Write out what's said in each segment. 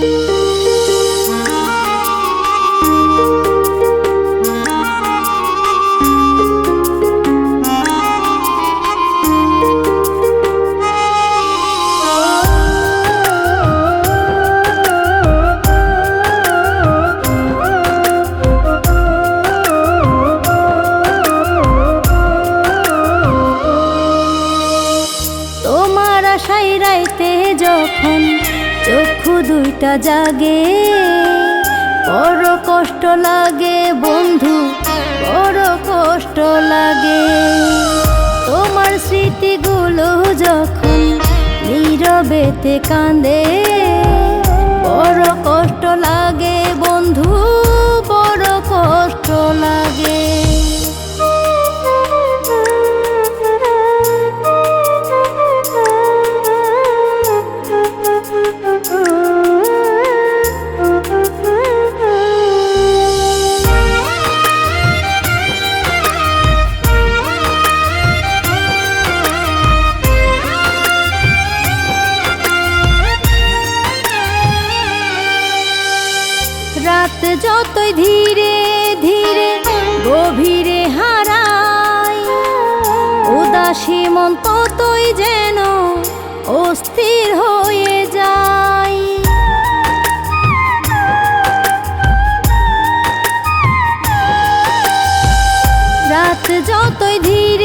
তোমার চক্ষু দুইটা জাগে। বড় কষ্ট লাগে বন্ধু, বড় কষ্ট লাগে। তোমার স্মৃতিগুলো যখন নীরবেতে কাঁদে, বড় কষ্ট লাগে বন্ধু, বড় কষ্ট রাত যতই ধীরে ধীরে গভীরে হারায় উদাসী মন ততই যেন অস্থির হয়ে যায়। রাত যতই ধীরে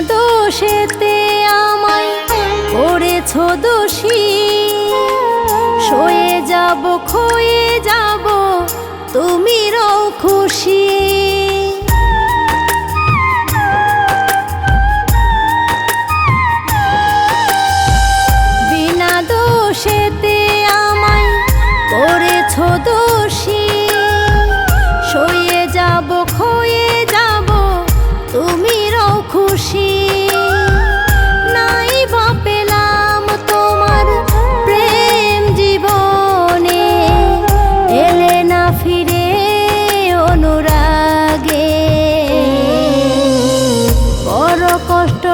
দোষেতে আমায় করেছ দোষী। সয়ে যাব খয়ে যাব তুমিরও খুশি।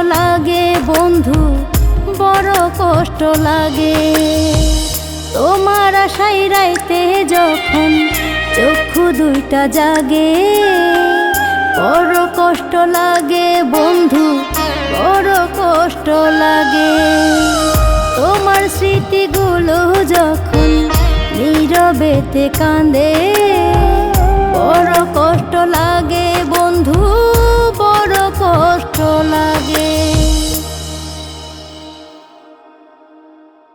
লাগে বন্ধু, বড় কষ্ট লাগে। তোমার আশাই রাইতে যখন চক্ষু দুইটা জাগে, বড় কষ্ট লাগে বন্ধু, বড় কষ্ট লাগে। তোমার স্মৃতিগুলো যখন নীরবেতে কাঁদে, বড় কষ্ট লাগে